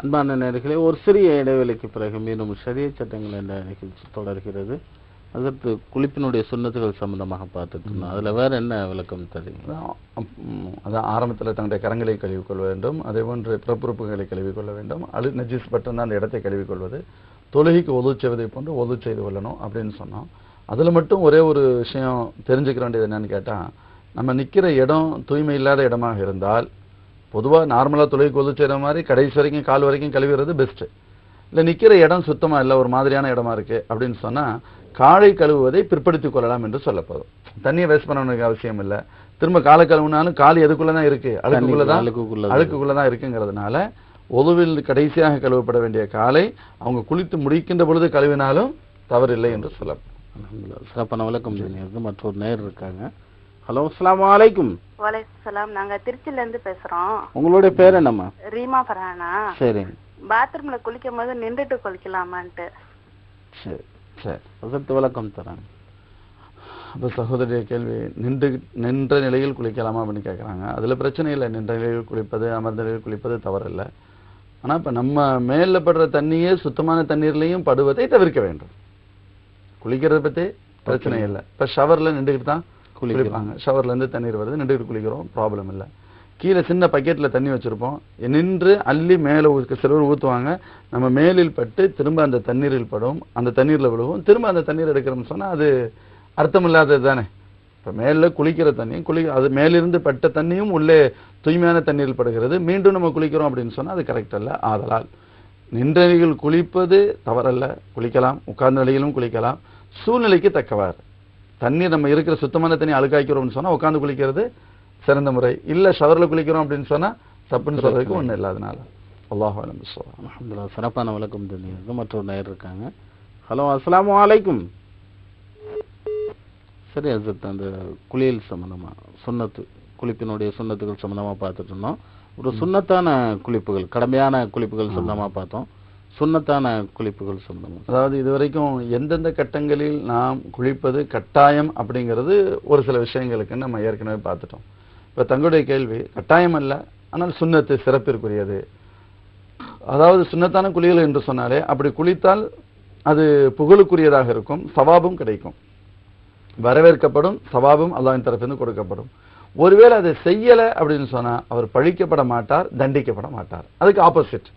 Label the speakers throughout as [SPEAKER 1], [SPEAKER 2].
[SPEAKER 1] அன்பான நேர்களே ஒரு சிறிய இடைவெளிக்கு பிறகு மீண்டும் ஷரிய சட்டங்கள் என்ற நிகழ்ச்சி தொடர்கிறது. அதற்கு குளிப்பினுடைய சுண்ணத்துகள் சம்பந்தமாக பார்த்துட்டு இருந்தோம் அதுல வேற என்ன விளக்கம் தரீங்க
[SPEAKER 2] அதான், ஆரம்பத்தில் தன்னுடைய கரங்களை கழுவிக்கொள்ள வேண்டும். அதே போன்று பிறப்புறுப்புகளை கழுவிக்கொள்ள வேண்டும். அழு நஜீஸ் பட்டம் அந்த இடத்தை கழுவிக்கொள்வது தொழுகைக்கு ஒது செய்வதை போன்று ஒது செய்து கொள்ளணும் அப்படின்னு சொன்னோம் அதில் மட்டும் ஒரே ஒரு விஷயம் தெரிஞ்சுக்க வேண்டியது என்னன்னு கேட்டால் நம்ம நிற்கிற இடம் தூய்மை இல்லாத இடமாக இருந்தால் பொதுவாக நார்மலாக தொழுகைக்கு ஒது செய்கிற மாதிரி கடைசி வரைக்கும் கால் வரைக்கும் கழுவுறது பெஸ்ட்டு இல்லை நிற்கிற இடம் சுத்தமாக இல்லை ஒரு மாதிரியான இடமா இருக்கு அப்படின்னு சொன்னால் காலை கழுவுவதை பிற்படுத்திக் கொள்ளலாம் என்று சொல்லப்படும். தண்ணியை வேஸ்ட் பண்ண வேண்டிய அவசியம் இல்லை. திரும்ப காலை கழுவுனாலும் கால் எதுக்குள்ள தான் இருக்கு? அழுக்குக்குள்ள தான்
[SPEAKER 1] அழுக்குக்குள்ள தான்
[SPEAKER 2] இருக்குங்கிறதுனால ஒதுவில் கடைசியாக கழுவப்பட வேண்டிய காலை அவங்க குளித்து முடிக்கின்ற பொழுது கழுவினாலும் தவறில்லை என்று சொல்லப்படும்.
[SPEAKER 1] சிறப்பான விளக்கம் மற்றொரு நேர் இருக்காங்க. ஹலோ அஸ்ஸலாமு அலைக்கும்.
[SPEAKER 3] வலைக்கம் சலாம் நாங்க திருச்சில இருந்து பேசுறோம்.
[SPEAKER 1] உங்களுடைய பேர் என்னம்மா?
[SPEAKER 3] ரீமா ஃபர்ஹானா.
[SPEAKER 1] சரிங்க
[SPEAKER 3] பாத்ரூம்ல குளிக்கும் போது நின்றுட்டு குளிக்கலாமான்ட்டு.
[SPEAKER 1] சரி
[SPEAKER 2] சரி.
[SPEAKER 1] அதற்கு விளக்கம் தராங்க
[SPEAKER 2] அப்போ சகோதரிய கேள்வி நின்று நின்ற நிலையில் குளிக்கலாமா அப்படின்னு கேட்குறாங்க அதில் பிரச்சனை இல்லை. நின்ற நிலையில் குளிப்பது அமர்ந்த நிலையில் குளிப்பது தவறில்லை. ஆனால் இப்போ நம்ம மேலில் படுற தண்ணியே சுத்தமான தண்ணீர்லையும் படுவதை தவிர்க்க வேண்டும். குளிக்கிறத பற்றி பிரச்சனை இல்லை. இப்போ ஷவரில் நின்றுக்கிட்டு தான். குளிப்பாங்க. ஷவர்லேருந்து தண்ணீர் வருது நின்றுக்கிட்டு குளிக்கிறோம் ப்ராப்ளம் இல்லை. கீழே சின்ன பக்கெட்டில் தண்ணி வச்சுருப்போம். நின்று அள்ளி மேலே சிலர் ஊற்றுவாங்க நம்ம மேலில் பட்டு திரும்ப அந்த தண்ணீரில் படும். அந்த தண்ணீரில் விழுவும். திரும்ப அந்த தண்ணீர் எடுக்கிறோம்னு சொன்னால் அது அர்த்தம் இல்லாதது தானே. இப்போ மேலே குளிக்கிற தண்ணியும் குளி அது மேலிருந்து பட்ட தண்ணியும் உள்ளே தூய்மையான தண்ணீரில் படுகிறது. மீண்டும் நம்ம குளிக்கிறோம் அப்படின்னு சொன்னால் அது கரெக்ட் அல்ல. ஆதலால் நின்ற நிலையில் குளிப்பது தவறல்ல. குளிக்கலாம். உட்கார்ந்த நிலையிலும் குளிக்கலாம். சூழ்நிலைக்கு தக்கவாறு. தண்ணீர் நம்ம இருக்கிற சுத்தமான தண்ணி அழுக்காக்கிறோம்னு சொன்னா உட்கார்ந்து குளிக்கிறது சிறந்த முறை. இல்ல ஷவர்ல குளிக்கிறோம் அப்படின்னு சொன்னா தப்புன்னு சொல்றதுக்கு ஒண்ணும் இல்லை அதனால. அல்லாஹ் அலம் பிஸ்ஸவாப்.
[SPEAKER 1] அல்ஹம்துலில்லாஹ். சிறப்பான விளக்கம் தெரிஞ்சது மற்றொரு நேர் இருக்காங்க. ஹலோ அஸ்ஸலாமு அலைக்கும். சரி அசத் அந்த குளியல் சம்பந்தமா சுண்ணத்து குளிப்பினுடைய சுண்ணத்துகள் சம்பந்தமா பார்த்துட்டு இருந்தோம். ஒரு சுண்ணத்தான குளிப்புகள் கடமையான குளிப்புகள் சம்பந்தமா பார்த்தோம். சுண்ணத்தான குளிப்புகள் சொல்லணும்
[SPEAKER 2] அதாவது இதுவரைக்கும் எந்தெந்த கட்டங்களில் நாம் குளிப்பது கட்டாயம் அப்படிங்கிறது ஒரு சில விஷயங்களுக்கு நம்ம ஏற்கனவே பார்த்துட்டோம். இப்போ தங்களுடைய கேள்வி கட்டாயம் அல்ல ஆனால் சுண்ணத்து சிறப்பிற்குரியது. அதாவது சுண்ணத்தான குளியல் என்று சொன்னாலே அப்படி குளித்தால் அது புகழுக்குரியதாக இருக்கும் சவாபும் கிடைக்கும். வரவேற்கப்படும் சவாபும் அல்லாவின் தரப்பிலிருந்து கொடுக்கப்படும். ஒருவேளை அதை செய்யலை அப்படின்னு சொன்னால் அவர் பழிக்கப்பட மாட்டார் தண்டிக்கப்பட மாட்டார். அதுக்கு ஆப்போசிட்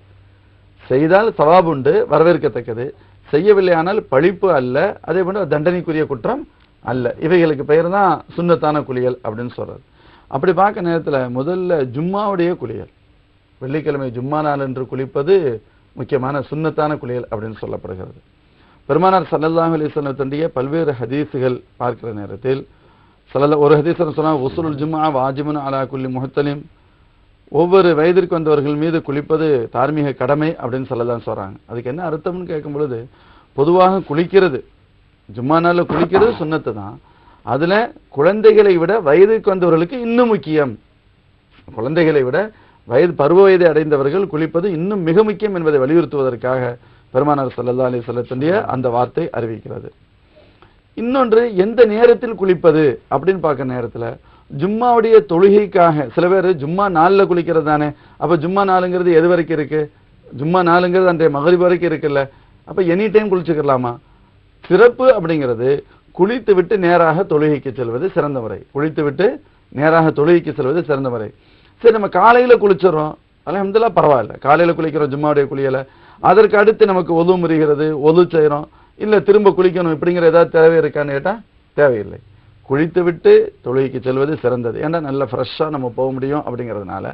[SPEAKER 2] செய்தால் சவாபுண்டு வரவேற்கத்தக்கது வரவேற்கத்தக்கது. செய்யவில்லையானால் பழிப்பு அல்ல. அதே போன்று தண்டனைக்குரிய குற்றம் அல்ல. இவைகளுக்கு பெயர் தான் சுண்ணத்தான குளியல் அப்படின்னு சொல்றது. அப்படி பார்க்க நேரத்தில் முதல்ல ஜும்மாவுடைய குளியல். வெள்ளிக்கிழமை ஜும்மா நாள் என்று குளிப்பது முக்கியமான சுண்ணத்தான குளியல் அப்படின்னு சொல்லப்படுகிறது. பெருமானார் சல்லல்லாஹ் அலைஹி தண்டிய பல்வேறு ஹதீஸுகள் பார்க்கிற நேரத்தில் சல்லல்ல ஒரு ஹதீஸ் சொன்னால் உசுருல் ஜும்மா வாஜிமன் அலா குல்லி முஹத்தலிம். ஒவ்வொரு வயதிற்கு வந்தவர்கள் மீது குளிப்பது தார்மீக கடமை அப்படின்னு சொல்லதான் சொல்றாங்க. அதுக்கு என்ன அர்த்தம்னு கேட்கும் பொழுது பொதுவாக குளிக்கிறது ஜும்மா நாளில் குளிக்கிறது சுண்ணத்து தான். அதுல குழந்தைகளை விட வயதுக்கு வந்தவர்களுக்கு இன்னும் முக்கியம். குழந்தைகளை விட வயது பருவ வயதை அடைந்தவர்கள் குளிப்பது இன்னும் மிக முக்கியம் என்பதை வலியுறுத்துவதற்காக பெருமானார் சல்லா அலி வஸல்லத்துடைய அந்த வார்த்தை அறிவிக்கிறது. இன்னொன்று எந்த நேரத்தில் குளிப்பது அப்படின்னு பார்க்க நேரத்தில் ஜும்மாவுடைய தொழுகைக்காக. சில பேர் ஜும்மா நாளில் குளிக்கிறது தானே. அப்போ ஜும்மா நாளுங்கிறது எது வரைக்கும் இருக்கு? ஜும்மா நாளுங்கிறது அன்றைய மகரிப் வரைக்கும் இருக்குல்ல. அப்போ எனி டைம் குளிச்சுக்கலாமா? சிறப்பு அப்படிங்கிறது குளித்து விட்டு நேராக தொழுகைக்கு செல்வது சிறந்த முறை. குளித்து விட்டு நேராக தொழுகைக்கு செல்வது சிறந்த முறை. சரி நம்ம காலையில் குளிச்சிடறோம். அல்ஹம்துலில்லாஹ் பரவாயில்ல. காலையில் குளிக்கிறோம் ஜும்மாவுடைய குளியல. அதற்கு அடுத்து நமக்கு ஒது முறிகிறது ஒது செய்கிறோம் இல்லை திரும்ப குளிக்கணும் இப்படிங்கிற ஏதாவது தேவை இருக்கான்னு கேட்டால் தேவையில்லை. குளித்துவிட்டு தொழுகைக்கு செல்வது சிறந்தது. ஏன்னா நல்ல ஃப்ரெஷ்ஷாக நம்ம போக முடியும் அப்படிங்கிறதுனால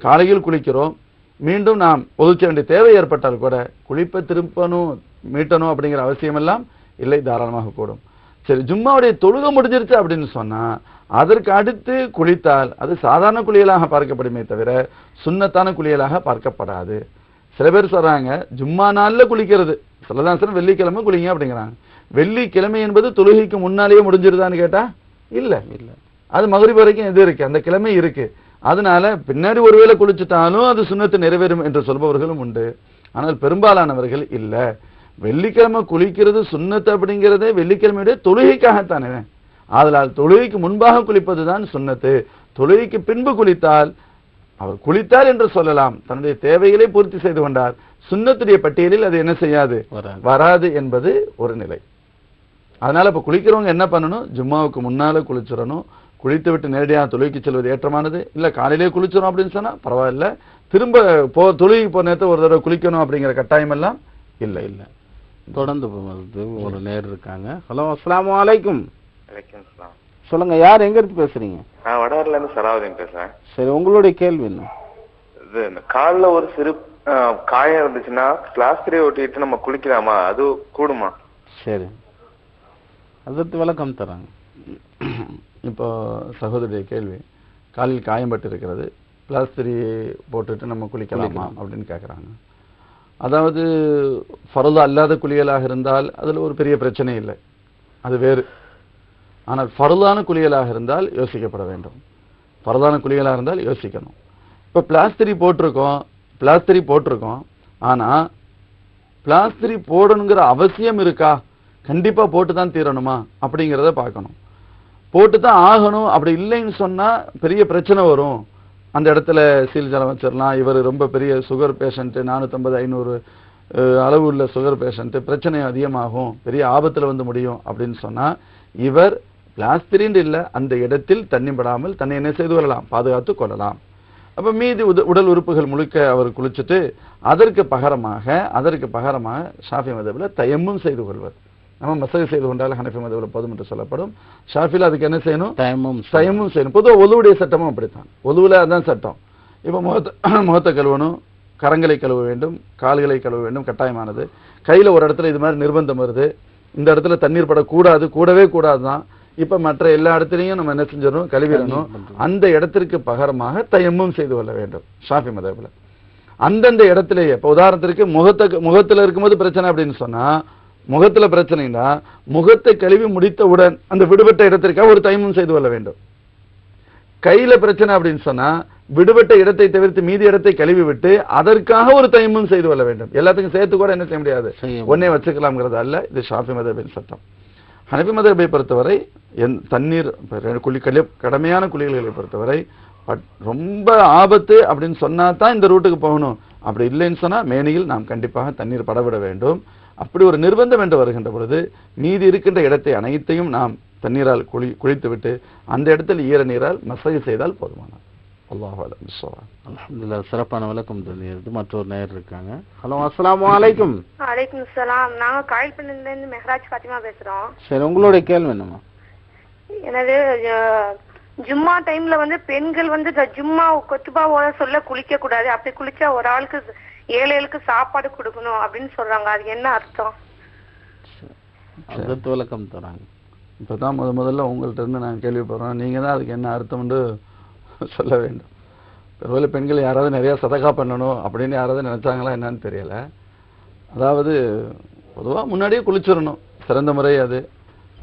[SPEAKER 2] காலையில் குளிக்கிறோம். மீண்டும் நாம் ஒதுக்க வேண்டிய தேவை ஏற்பட்டால் கூட குளிப்பை திருப்பணும் மீட்டணும் அப்படிங்கிற அவசியமெல்லாம் இல்லை தாராளமாக கூடும். சரி ஜும்மாவுடைய தொழுக முடிஞ்சிருச்சு அப்படின்னு சொன்னால் அதற்கு அடுத்து குளித்தால் அது சாதாரண குளியலாக பார்க்கப்படுமே தவிர சுண்ணத்தான குளியலாக பார்க்கப்படாது. சில பேர் சொல்கிறாங்க ஜும்மா நாளில் குளிக்கிறது. சிலதான் சார் வெள்ளிக்கிழமை குளிங்க அப்படிங்கிறாங்க. வெள்ளிக்கிழமை என்பது தொழுகைக்கு முன்னாலேயே முடிஞ்சிருதான்னு கேட்டா இல்ல.
[SPEAKER 1] இல்ல.
[SPEAKER 2] அது மகரிப் வரைக்கும் இது இருக்கு. அந்த கிழமை இருக்கு. அதனால பின்னாடி ஒருவேளை குளிச்சுட்டாலும் அது சுண்ணத்து நிறைவேறும் என்று சொல்பவர்களும் உண்டு. ஆனால் பெரும்பாலானவர்கள் இல்ல. வெள்ளிக்கிழமை குளிக்கிறது சுண்ணத்து அப்படிங்கிறதே வெள்ளிக்கிழமையுடைய தொழுகைக்காகத்தானே. ஆதலால் தொழுகைக்கு முன்பாக குளிப்பதுதான் சுண்ணத்து. தொழுகைக்கு பின்பு குளித்தால் அவர் குளித்தார் என்று சொல்லலாம். தன்னுடைய தேவைகளை பூர்த்தி செய்து கொண்டார். சுன்னத்துடைய பட்டியலில் அது என்ன செய்யாது.
[SPEAKER 1] வராது
[SPEAKER 2] என்பது ஒரு நிலை. அதனால இப்ப குளிக்கிறவங்க என்ன பண்ணணும்? ஜும்மாவுக்கு முன்னால குளிச்சிடணும். குளித்து விட்டு நேரடியாக தொழுகைக்கு செல்வது ஏற்றமானது? இல்ல காலையிலே குளிச்சிடும் அப்படின்னு சொன்னா பரவாயில்ல. திரும்ப போ தொழுகைக்கு போன நேரத்தை ஒரு தடவை குளிக்கணும் அப்படிங்கிற கட்டாயம் எல்லாம் இல்லை
[SPEAKER 1] இல்ல. தொடர்ந்து போவது ஒரு நேர் இருக்காங்க. ஹலோ அஸ்ஸலாமு அலைக்கும்.
[SPEAKER 4] வலைக்கம்
[SPEAKER 1] சொல்லுங்க யார்? எங்க இருந்து பேசுறீங்க?
[SPEAKER 4] நான் வடவரில இருந்து சலாவுதீன் பேசுறேன்.
[SPEAKER 1] சரி உங்களுடைய கேள்வி என்ன?
[SPEAKER 4] இது இந்த கால்ல ஒரு சிறு காயம் இருந்துச்சுன்னா பிளாஸ்டரை ஒட்டிட்டு நம்ம குளிக்கலாமா? அது கூடுமா?
[SPEAKER 1] சரி. அதற்கு விளக்கம் தராங்க.
[SPEAKER 2] இப்போ சகோதரிய கேள்வி காலில் காயம்பட்டு இருக்கிறது பிளாஸ்திரி போட்டுட்டு நம்ம குளிக்கலாமா அப்படின்னு கேட்குறாங்க அதாவது ஃபரது அல்லாத குளியலாக இருந்தால் அதில் ஒரு பெரிய பிரச்சனை இல்லை. அது வேறு. ஆனால் ஃபரதான குளியலாக இருந்தால் யோசிக்கப்பட வேண்டும். ஃபரதான குளியலாக இருந்தால் யோசிக்கணும். இப்போ பிளாஸ்திரி போட்டிருக்கோம் பிளாஸ்திரி போட்டிருக்கோம் ஆனால் பிளாஸ்திரி போடணுங்கிற அவசியம் இருக்கா? கண்டிப்பாக போட்டு தான் தீரணுமா? அப்படிங்கிறத பார்க்கணும். போட்டு தான் ஆகணும். அப்படி இல்லைன்னு சொன்னால் பெரிய பிரச்சனை வரும். அந்த இடத்துல சீல் ஜலம் வச்சிடலாம். இவர் ரொம்ப பெரிய சுகர் பேஷண்ட்டு நானூற்றம்பது ஐநூறு அளவு உள்ள சுகர் பேஷண்ட்டு பிரச்சனை அதிகமாகும். பெரிய ஆபத்தில் வந்து முடியும் அப்படின்னு சொன்னால் இவர் பிளாஸ்திரின் இல்லை அந்த இடத்தில் தண்ணி படாமல் தன்னை என்ன செய்து கொள்ளலாம்? பாதுகாத்து கொள்ளலாம். அப்போ மீதி உத- உடல் உறுப்புகள் முழுக்க அவர் குளிச்சுட்டு அதற்கு பகரமாக அதற்கு பகரமாக ஷாஃபி மதபில் தயமும் செய்து கொள்வது நம்ம மசகு செய்து கொண்டால் ஹனஃபி மதபில் போதும் என்று சொல்லப்படும். ஷாஃபியில் அதுக்கு என்ன செய்யணும்?
[SPEAKER 1] டைமும்
[SPEAKER 2] தயமும் செய்யணும். பொதுவாக ஒலுவுடைய சட்டமும் அப்படித்தான். ஒலுவில் அதான் சட்டம். இப்போ முகத்தை முகத்தை கழுவணும். கரங்களை கழுவ வேண்டும். கால்களை கழுவ வேண்டும். கட்டாயமானது. கையில ஒரு இடத்துல இது மாதிரி நிர்பந்தம் வருது. இந்த இடத்துல தண்ணீர் படக்கூடாது. கூடவே கூடாது தான் இப்ப மற்ற எல்லா இடத்துலையும் நம்ம என்ன செஞ்சிடணும்? கழுவிடணும். அந்த இடத்திற்கு பகரமாக தயமும் செய்து கொள்ள வேண்டும். ஷாஃபி மதபில் அந்தந்த இடத்திலேயே இப்போ உதாரணத்திற்கு முகத்தை முகத்துல இருக்கும்போது பிரச்சனை அப்படின்னு சொன்னா முகத்துல பிரச்சனைனா முகத்தை கழுவி முடித்தவுடன் அந்த விடுபட்ட இடத்திற்காக ஒரு தயமும் செய்து கொள்ள வேண்டும். கையில பிரச்சனை அப்படின்னு சொன்னா விடுபட்ட இடத்தை தவிர்த்து மீதி இடத்தை கழுவி விட்டு அதற்காக ஒரு தயமும் செய்து கொள்ள வேண்டும். எல்லாத்துக்கும் சேர்த்து கூட என்ன செய்ய முடியாது? ஒன்னே வச்சுக்கலாம்ங்கிறது அல்ல. இது ஷாஃபி மதபின் சட்டம். ஹனபி மதபை பொறுத்தவரை என் தண்ணீர் கழி- கடமையான குளியல்களை பொறுத்தவரை ரொம்ப ஆபத்து அப்படின்னு சொன்னா தான் இந்த ரூட்டுக்கு போகணும். அப்படி இல்லைன்னு சொன்னா மேனியில் நாம் கண்டிப்பாக தண்ணீர் படவிட வேண்டும். அப்படி ஒரு நிர்பந்தம் என்று வருகின்ற பொழுது மீதி இருக்கின்ற இடத்தை அனைத்தையும் நாம் தண்ணீரால் குளி குளித்து விட்டு அந்த இடத்தில் ஈர நீரால் மசகு செய்தால் போதுமானது. அல்லாஹ்
[SPEAKER 1] சிறப்பான விளக்கம் மற்றொரு நேர் இருக்காங்க. ஹலோ அஸ்ஸலாமு அலைக்கும்.
[SPEAKER 3] வலைக்கும் சலாம். நாங்க காயல்பண்ணில இருந்து மெஹராஜ் பாத்திமா பேசுறோம்.
[SPEAKER 1] சரி உங்களுடைய கேள்வி என்னம்மா?
[SPEAKER 3] எனது ஜும்மா டைம்ல வந்து பெண்கள் வந்து ஜும்மா கொத்துபா ஓத சொல்ல குளிக்க கூடாது அப்படி குளிச்சா ஒரு ஆளுக்கு ஏழைகளுக்கு சாப்பாடு கொடுக்கணும் அப்படின்னு சொல்றாங்க. அது என்ன அர்த்தம்?
[SPEAKER 1] அதற்கு விளக்கம் தராங்க.
[SPEAKER 2] இப்பதான் முத முதல்ல உங்கள்ட்ட இருந்து நான் கேள்விப்படுறோம் நீங்க தான் அதுக்கு என்ன அர்த்தம்னு சொல்ல வேண்டும். ஒருவேளை பெண்கள் யாராவது நிறைய சதகா பண்ணணும் அப்படின்னு யாராவது நினைச்சாங்களா என்னன்னு தெரியல. அதாவது பொதுவா முன்னாடியே குளிச்சிடணும். சிறந்த முறை அது.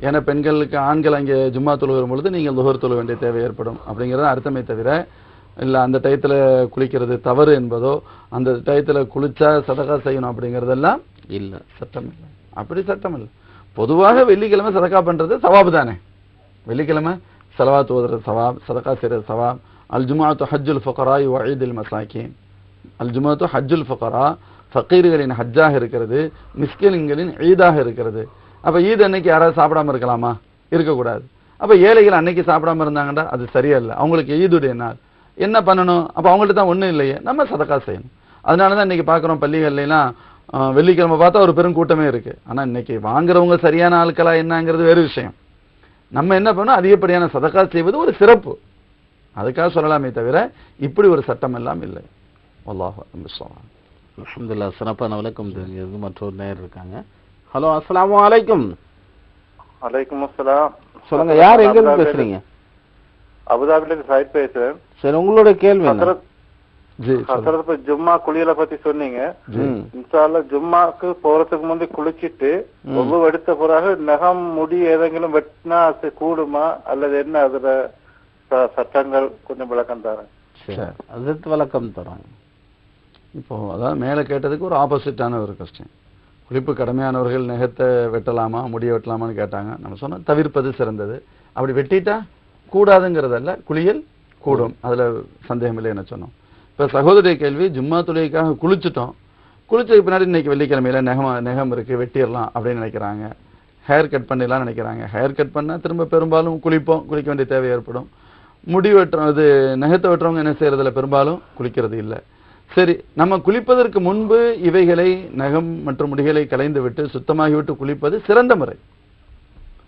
[SPEAKER 2] ஏன்னா பெண்களுக்கு ஆண்கள் அங்கே ஜும்மா தொழுகிற பொழுது நீங்கள் துகர் தொழ வேண்டிய தேவை ஏற்படும். அப்படிங்கிறது அர்த்தமே தவிர இல்லை அந்த டயத்துல குளிக்கிறது தவறு என்பதோ அந்த டயத்துல குளிச்சா சதகா செய்யணும் அப்படிங்கிறதெல்லாம்
[SPEAKER 1] இல்ல.
[SPEAKER 2] சட்டம் இல்லை. அப்படி சட்டம் இல்லை. பொதுவாக வெள்ளிக்கிழமை சதக்கா பண்றது சவாபு தானே. வெள்ளிக்கிழமை செலவாத்து ஓதுறது சவாப் சதக்கா செய்யறது சவாப். அல் ஜுமாத்து ஹஜ்ஜுல் ஃபுகராய் வயதில் மசாக்கின் அல் ஜுமாத்து ஹஜ்ஜுல் ஃபுகரா ஃபக்கீர்களின் ஹஜ்ஜாக இருக்கிறது மிஸ்கின்களின் ஈதாக இருக்கிறது. அப்ப ஈத் அன்னைக்கு யாராவது சாப்பிடாம இருக்கலாமா? இருக்கக்கூடாது. அப்ப ஏழைகள் அன்னைக்கு சாப்பிடாம இருந்தாங்கடா அது சரியா இல்லை அவங்களுக்கு ஈதுடைய நாள். என்ன பண்ணணும்? அப்ப அவங்கள்ட்ட தான் ஒண்ணும் இல்லையே. நம்ம சதக்கா செய்யணும். அதனால தான் இன்னைக்கு பார்க்குறோம் பள்ளிகள்லாம் வெள்ளிக்கிழமை பார்த்தா ஒரு பெரும் கூட்டமே இருக்கு. ஆனா இன்னைக்கு வாங்குறவங்க சரியான ஆட்களா என்னங்கிறது வேறு விஷயம். நம்ம என்ன பண்ணோம் அதிகப்படியான சதக்கா செய்வது ஒரு சிறப்பு. அதுக்காக சொல்லலாமே தவிர இப்படி ஒரு சட்டம் எல்லாம் இல்லை. அல்லாஹ்
[SPEAKER 1] அல்ஹம்துலில்லாஹ் சிறப்பான விளக்கம் தெரிஞ்சது மற்றொரு நேர் இருக்காங்க. ஹலோ அஸ்ஸலாமு அலைக்கும்.
[SPEAKER 4] வலைக்கம் அஸ்ஸலாம்.
[SPEAKER 1] சொல்லுங்க யார் எங்க இருந்து பேசுறீங்க?
[SPEAKER 4] அபுதாபில இருந்து சைட் பேசுறேன்.
[SPEAKER 1] சரி உங்களோட கேள்வி
[SPEAKER 4] ஹசரத் ஜும்மா குளியல பத்தி சொன்னீங்க. இன்சால ஜும்மாக்கு போறதுக்கு முந்தி குளிச்சிட்டு ரொம்ப எடுத்த பிறகு நகம் முடி ஏதெங்கிலும் வெட்டினா அது கூடுமா? அல்லது என்ன அதுல சட்டங்கள் கொஞ்சம் விளக்கம் தரேன்.
[SPEAKER 1] அதற்கு விளக்கம் தராங்க
[SPEAKER 2] இப்போ அதான் மேலே கேட்டதுக்கு ஒரு ஆப்போசிட்டான ஒரு கொஸ்டின் குறிப்பு கடமையானவர்கள் நெகத்தை வெட்டலாமா முடிய வெட்டலாமான்னு கேட்டாங்க. நம்ம சொன்னால் தவிர்ப்பது சிறந்தது. அப்படி வெட்டிட்டா கூடாதுங்கிறதல்ல குளியல் கூடும். அதில் சந்தேகம் இல்லைன்னு சொன்னோம். இப்போ சகோதரிய கேள்வி ஜும்மா தொழுகைக்காக குளிச்சுட்டோம். குளிச்சதுக்கு பின்னாடி இன்னைக்கு வெள்ளிக்கிழமையில நெகம் நெகம் இருக்குது வெட்டிடலாம் அப்படின்னு நினைக்கிறாங்க. ஹேர் கட் பண்ணிடலாம்னு நினைக்கிறாங்க. ஹேர் கட் பண்ணால் திரும்ப பெரும்பாலும் குளிப்போம் குளிக்க வேண்டிய தேவை ஏற்படும். முடி வெட்டுறோம் இது நெகத்தை வெட்டுறவங்க என்ன செய்கிறதுல பெரும்பாலும் குளிக்கிறது இல்லை. சரி நம்ம குளிப்பதற்கு முன்பு இவைகளை நகம் மற்றும் முடிகளை கலைந்து விட்டு சுத்தமாகிவிட்டு குளிப்பது சிறந்த முறை.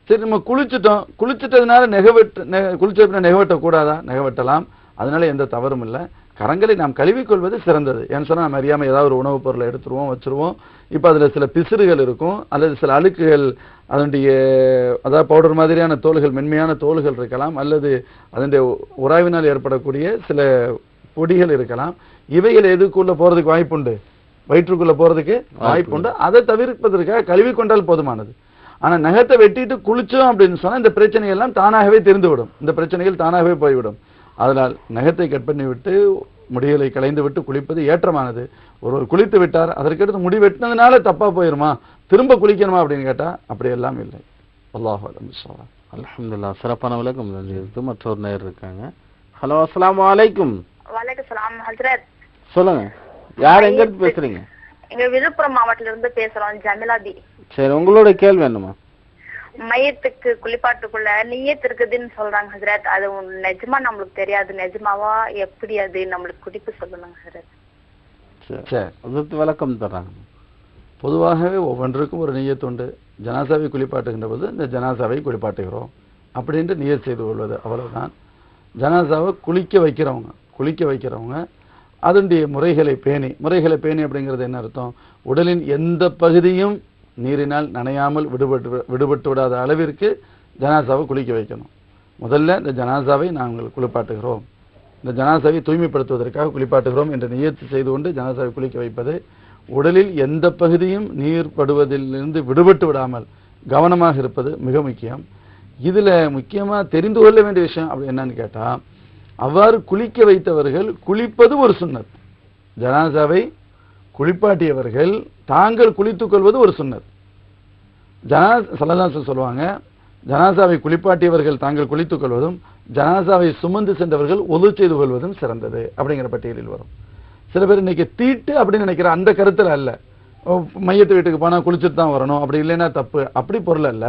[SPEAKER 2] சரி நம்ம குளிச்சுட்டோம். குளிச்சிட்டதுனால நெக வெட்டு நெ- குளிச்ச நெக வெட்டக்கூடாதா நெக வெட்டலாம் அதனால எந்த தவறும் இல்லை. கரங்களை நாம் கழுவிக்கொள்வது சிறந்தது. ஏன்னு சொன்னா நம்ம அறியாம ஏதாவது ஒரு உணவுப் பொருளை எடுத்துருவோம் வச்சிருவோம். இப்போ அதுல சில பிசிறுகள் இருக்கும். அல்லது சில அழுக்குகள் அதனுடைய அதாவது பவுடர் மாதிரியான தோல்கள் மென்மையான தோல்கள் இருக்கலாம். அல்லது அதனுடைய உராய்வினால் ஏற்படக்கூடிய சில பொடிகள் இருக்கலாம். இவைகள் எதுக்குள்ள போறதுக்கு வாய்ப்புண்டு? வயிற்றுக்குள்ள போறதுக்கு வாய்ப்புண்டு. அதை தவிர்ப்பதற்காக கழுவி கொண்டால் போதுமானது. ஆனா நகத்தை வெட்டிட்டு குளிச்சோம் அப்படின்னு சொன்னா இந்த பிரச்சனைகள் எல்லாம் தானாகவே தெரிந்துவிடும். இந்த பிரச்சனைகள் தானாகவே போய்விடும். அதனால் நகத்தை கட் பண்ணி விட்டு முடிகளை களைந்து விட்டு குளிப்பது ஏற்றமானது. ஒருவர் குளித்து விட்டார் அதற்கடுத்து முடி வெட்டினதுனால தப்பா போயிருமா? திரும்ப குளிக்கணுமா அப்படின்னு கேட்டா அப்படியெல்லாம் இல்லை. அல்லாஹ் அலம்
[SPEAKER 1] அல்ஹம்துலில்லாஹ் சிறப்பான விளக்கம். நன்றி மற்றொரு நேர் இருக்காங்க. ஹலோ அஸ்ஸலாமு அலைக்கும்.
[SPEAKER 5] வணக்கம் சலாம் ஹஜ்ரத்
[SPEAKER 1] சொல்லுங்க. யார் எங்க இருந்து பேசுறீங்க?
[SPEAKER 5] எங்க விழுப்புரம் மாவட்டத்துல இருந்து பேசுறோம் ஜமிலாதி
[SPEAKER 1] சரி உங்களோட கேள்வி என்னமா
[SPEAKER 5] மையத்துக்கு குளிப்பாட்டுக்குள்ள நீயத் இருக்குதுன்னு சொல்றாங்க ஹஜ்ரத் அது நிஜமா நம்மளுக்கு தெரியாது. நிஜமாவா? எப்படி அது? நம்மளுக்கு குறிப்பு சொல்லணுங்க ஹஜ்ரத்
[SPEAKER 1] சரி.
[SPEAKER 2] சரி.
[SPEAKER 1] அதற்கு விளக்கம் தர்றாங்க
[SPEAKER 2] பொதுவாகவே ஒவ்வொன்றுக்கும் ஒரு நியத்துண்டு ஜனாசாவை குளிப்பாட்டுகின்ற போது இந்த ஜனாசாவை குளிப்பாட்டுகிறோம் அப்படின்ட்டு நியத் செய்து கொள்வது அவ்வளவுதான். ஜனாசாவை குளிக்க வைக்கிறவங்க குளிக்க வைக்கிறவங்க அதனுடைய முறைகளை பேணி முறைகளை பேணி அப்படிங்கிறது என்ன அர்த்தம்? உடலின் எந்த பகுதியும் நீரினால் நனையாமல் விடுபட்டு விடுபட்டு விடாத அளவிற்கு ஜனாசாவை குளிக்க வைக்கணும். முதல்ல இந்த ஜனாசாவை நாங்கள் குளிப்பாட்டுகிறோம். இந்த ஜனாசாவை தூய்மைப்படுத்துவதற்காக குளிப்பாட்டுகிறோம் என்ற நியத்து செய்து கொண்டு ஜனாசாவை குளிக்க வைப்பது உடலில் எந்த பகுதியும் நீர் படுவதிலிருந்து விடுபட்டு விடாமல் கவனமாக இருப்பது மிக முக்கியம். இதில் முக்கியமாக தெரிந்து கொள்ள வேண்டிய விஷயம் அப்படி என்னன்னு கேட்டால் அவ்வாறு குளிக்க வைத்தவர்கள் குளிப்பது ஒரு சுண்ணத். ஜனாசாவை குளிப்பாட்டியவர்கள் தாங்கள் குளித்துக் கொள்வது ஒரு சுண்ணத். ஜனா சல்லல்லாஹு சொல்லுவாங்க ஜனாசாவை குளிப்பாட்டியவர்கள் தாங்கள் குளித்துக் கொள்வதும் ஜனாசாவை சுமந்து சென்றவர்கள் ஒது செய்து கொள்வதும் சிறந்தது அப்படிங்கிற பட்டியலில் வரும். சில பேர் இன்னைக்கு தீட்டு அப்படின்னு நினைக்கிற அந்த கருத்தில் அல்ல. மையத்து வீட்டுக்கு போனால் குளிச்சுட்டு தான் வரணும் அப்படி இல்லைன்னா தப்பு அப்படி பொருள் அல்ல.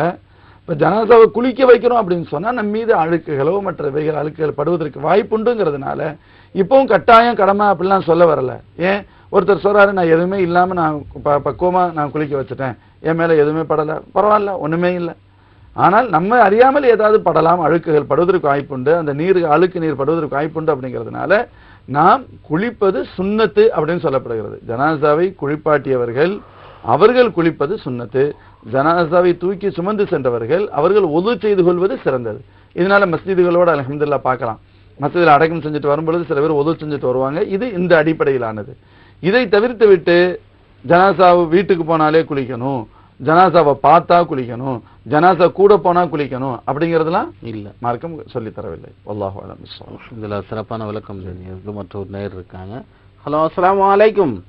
[SPEAKER 2] இப்போ ஜனாசாவை குளிக்க வைக்கிறோம் அப்படின்னு சொன்னால் நம்ம மீது அழுக்குகளோ மற்ற வைகள் அழுக்குகள் படுவதற்கு வாய்ப்புண்டுங்கிறதுனால இப்பவும் கட்டாயம் கடமை அப்படிலாம் சொல்ல வரலை. ஏன்? ஒருத்தர் சொல்கிறாரு நான் எதுவுமே இல்லாமல் நான் ப- பக்குவமாக நான் குளிக்க வச்சுட்டேன். என் மேலே எதுவுமே படலை. பரவாயில்ல ஒன்றுமே இல்லை. ஆனால் நம்ம அறியாமல் ஏதாவது படலாம் அழுக்குகள் படுவதற்கு வாய்ப்புண்டு அந்த நீர் அழுக்கு நீர் படுவதற்கு வாய்ப்புண்டு அப்படிங்கிறதுனால நாம் குளிப்பது சுன்னத்து அப்படின்னு சொல்லப்படுகிறது. ஜனாசாவை குளிப்பாட்டியவர்கள் அவர்கள் குளிப்பது சுன்னத்து ஜனாசாவை தூக்கி சுமந்து சென்றவர்கள் அவர்கள் ஒது செய்து கொள்வது சிறந்தது. இதனால மஸ்ஜிதுகளோட அல்ஹம்துலில்லாஹ் பார்க்கலாம். மஸ்ஜிதில் அடக்கம் செஞ்சுட்டு வரும்பொழுது சில பேர் ஒது செஞ்சுட்டு வருவாங்க. இது இந்த அடிப்படையிலானது. இதை தவிர்த்து விட்டு ஜனாசாவை வீட்டுக்கு போனாலே குளிக்கணும். ஜனாசாவை பார்த்தா குளிக்கணும். ஜனாசா கூட போனா குளிக்கணும். அப்படிங்கிறதுலாம்
[SPEAKER 1] இல்ல.
[SPEAKER 2] மார்க்கம் சொல்லித் தரவில்லை.
[SPEAKER 1] இதுல சிறப்பான விளக்கம் மற்றொரு நேர் இருக்காங்க. ஹலோ அஸ்ஸலாமு அலைக்கும்.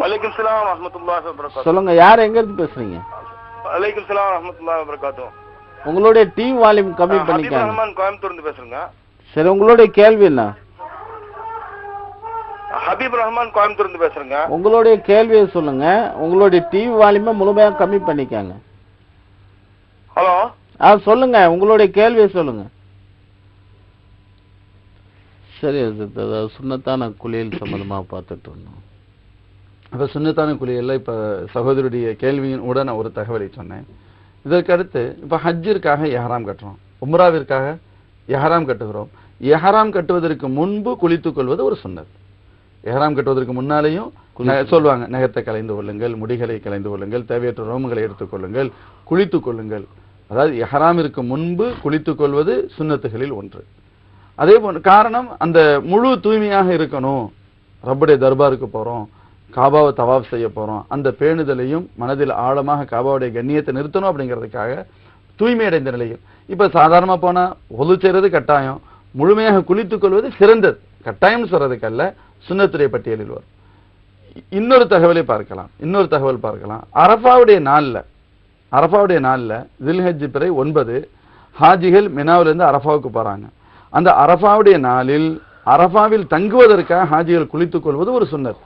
[SPEAKER 6] வலைக்கும் சலாம் வரமத்துல்லாஹி வபரகாத்துஹு.
[SPEAKER 1] சொல்லுங்க யார் எங்க இருந்து பேசுறீங்க?
[SPEAKER 6] வலைக்கும் சலாம் வரமத்துல்லாஹி வபரகாத்துஹு.
[SPEAKER 1] உங்களுடைய டீம் வால்யூம் கம்மி
[SPEAKER 6] ஹபீப்
[SPEAKER 1] பண்ணிக்காங்க.
[SPEAKER 6] ரஹ்மான் கோயம்புத்தூர்ல இருந்து பேசுறேங்க.
[SPEAKER 1] சரி உங்களுடைய கேள்வி என்ன?
[SPEAKER 6] ஹபீப் ரஹ்மான் கோயம்புத்தூர்ல இருந்து பேசுறேங்க.
[SPEAKER 1] உங்களுடைய கேள்வியை சொல்லுங்க. உங்களுடைய டிவி வால்யூமை முழுமையா கம்மி பண்ணிக்காங்க.
[SPEAKER 6] ஹலோ?
[SPEAKER 1] ஆ சொல்லுங்க உங்களுடைய கேள்வியை சொல்லுங்க. சரி சுண்ணத்தான குளியல் சம்பந்தமா பார்த்துட்டு இருந்தோம்
[SPEAKER 2] அப்ப சுன்னத்தான குளியல்ல இப்ப சகோதரியுடைய கேள்வியின் உடன் நான் ஒரு தகவலை சொன்னேன். இதற்கடுத்து இப்ப ஹஜ்ஜிற்காக எஹராம் கட்டுறோம். உம்ராவிற்காக எஹராம் கட்டுகிறோம். எஹராம் கட்டுவதற்கு முன்பு குளித்துக் கொள்வது ஒரு சுன்னத். எஹராம் கட்டுவதற்கு முன்னாலேயும் சொல்லுவாங்க நகத்தை கலைந்து கொள்ளுங்கள் முடிகளை கலைந்து கொள்ளுங்கள் தேவையற்ற ரோமங்களை எடுத்துக் கொள்ளுங்கள் குளித்துக் கொள்ளுங்கள். அதாவது எஹராமிற்கு முன்பு குளித்துக் கொள்வது சுன்னத்துகளில் ஒன்று. அதே போன்று காரணம் அந்த முழு தூய்மையாக இருக்கணும். ரப்புடைய தர்பாருக்கு போறோம். காபாவை தவாப் செய்ய போகிறோம் அந்த பேணுதலையும் மனதில் ஆழமாக காபாவுடைய கண்ணியத்தை நிறுத்தணும் அப்படிங்கிறதுக்காக தூய்மை அடைந்த நிலையில். இப்போ சாதாரணமாக போனால் ஒது செய்கிறது கட்டாயம். முழுமையாக குளித்துக் கொள்வது சிறந்தது. கட்டாயம் சொல்கிறதுக்கல்ல அல்ல சுண்ணத்துடைய பட்டியலில் வரும். இன்னொரு தகவலை பார்க்கலாம். இன்னொரு தகவல் பார்க்கலாம். அரஃபாவுடைய நாளில் அரஃபாவுடைய நாளில் தில்ஹஜ் பிறை ஒன்பது ஹாஜிகள் மினாவிலேருந்து அரஃபாவுக்கு போகிறாங்க அந்த அரஃபாவுடைய நாளில் அரஃபாவில் தங்குவதற்காக ஹாஜிகள் குளித்துக் கொள்வது ஒரு சுண்ணத்.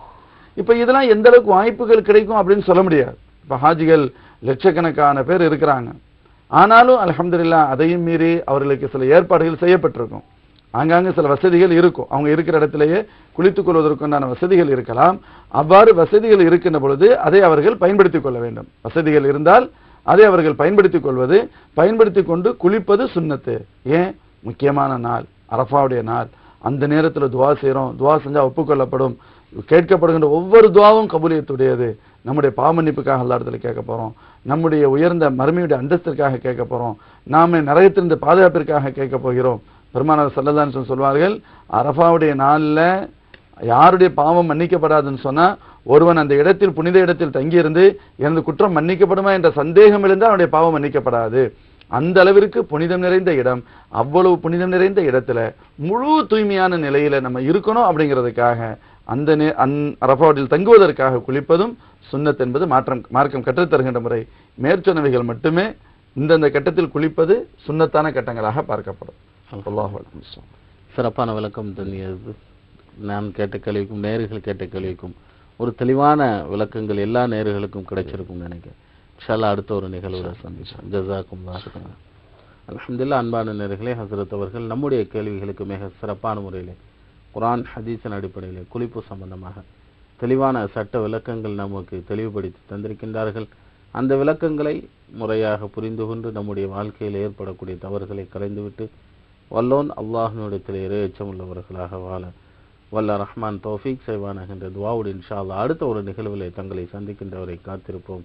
[SPEAKER 2] இப்போ இதெல்லாம் எந்த அளவுக்கு வாய்ப்புகள் கிடைக்கும் அப்படின்னு சொல்ல முடியாது. இப்போ ஹாஜிகள் லட்சக்கணக்கான பேர் இருக்கிறாங்க. ஆனாலும் அலமதுல்லா அதையும் மீறி அவர்களுக்கு சில ஏற்பாடுகள் செய்யப்பட்டிருக்கும். ஆங்காங்கே சில வசதிகள் இருக்கும். அவங்க இருக்கிற இடத்திலேயே குளித்துக் கொள்வதற்குண்டான வசதிகள் இருக்கலாம். அவ்வாறு வசதிகள் இருக்கின்ற பொழுது அதை அவர்கள் பயன்படுத்திக் கொள்ள வேண்டும். வசதிகள் இருந்தால் அதை அவர்கள் பயன்படுத்திக் கொள்வது பயன்படுத்தி கொண்டு குளிப்பது சுன்னத்து. ஏன்? முக்கியமான நாள். அரஃபாவுடைய நாள். அந்த நேரத்தில் துவா செய்கிறோம் துவா செஞ்சால் ஒப்புக்கொள்ளப்படும். கேட்கப்படுகின்ற ஒவ்வொரு துவாவும் கபூலியத்துடையது. நம்முடைய பாமன்னிப்புக்காக எல்லா இடத்துல கேட்க போகிறோம் நம்முடைய உயர்ந்த மருமையுடைய அந்தஸ்திற்காக கேட்க போகிறோம் நாம நரகத்திலிருந்து பாதுகாப்பிற்காக கேட்க போகிறோம். பெருமானார் சல்லதான் சொல்வார்கள் அரஃபாவுடைய நாளில் யாருடைய பாவம் மன்னிக்கப்படாதுன்னு சொன்னால் ஒருவன் அந்த இடத்தில் புனித இடத்தில் தங்கியிருந்து எனது குற்றம் மன்னிக்கப்படுமா என்ற சந்தேகம் இருந்தால் அவனுடைய பாவம் மன்னிக்கப்படாது. அந்த அளவிற்கு புனிதம் நிறைந்த இடம் அவ்வளவு புனிதம் நிறைந்த இடத்துல முழு தூய்மையான நிலையில நம்ம இருக்கணும் அப்படிங்கிறதுக்காக அந்த நே அந் அரபாட்டில் தங்குவதற்காக குளிப்பதும் சுன்னத் என்பது மாற்றம் மார்க்கம் கற்றுத்தருகின்ற முறை. மேற்சொன்னவைகள் மட்டுமே இந்தந்த கட்டத்தில் குளிப்பது சுன்னத்தான கட்டங்களாக பார்க்கப்படும்.
[SPEAKER 1] சிறப்பான விளக்கம் தந்தியது. நான் கேட்ட கேள்விக்கும் நேர்கள் கேட்ட கேள்விக்கும் ஒரு தெளிவான விளக்கங்கள் எல்லா நேர்களுக்கும் கிடைச்சிருக்கும் நினைக்கிறேன். இன்ஷால்லா அடுத்த ஒரு நிகழ்வுல சந்திப்போம். ஜசாக்கும் அல்ஹம்துலில்லாஹ் அன்பான நேர்களே ஹசரத் அவர்கள் நம்முடைய கேள்விகளுக்கு மிக சிறப்பான முறையிலே குர்ஆன் ஹதீஸின் அடிப்படையிலே குளிப்பு சம்பந்தமாக தெளிவான சட்ட விளக்கங்கள் நமக்கு தெளிவுபடுத்தி தந்திருக்கின்றார்கள். அந்த விளக்கங்களை முறையாக புரிந்து கொண்டு நம்முடைய வாழ்க்கையில் ஏற்படக்கூடிய தவறுகளை கலைந்துவிட்டு வல்லோன் அல்லாஹினுடைய இறையச்சம் உள்ளவர்களாக வாழ வல்ல ரஹ்மான் தௌஃபீக் செய்வானாக என்ற துவாவுடன் இன்ஷா அல்லாஹ் அடுத்த ஒரு நிகழ்விலே தங்களை சந்திக்கின்றவரை காத்திருப்போம்.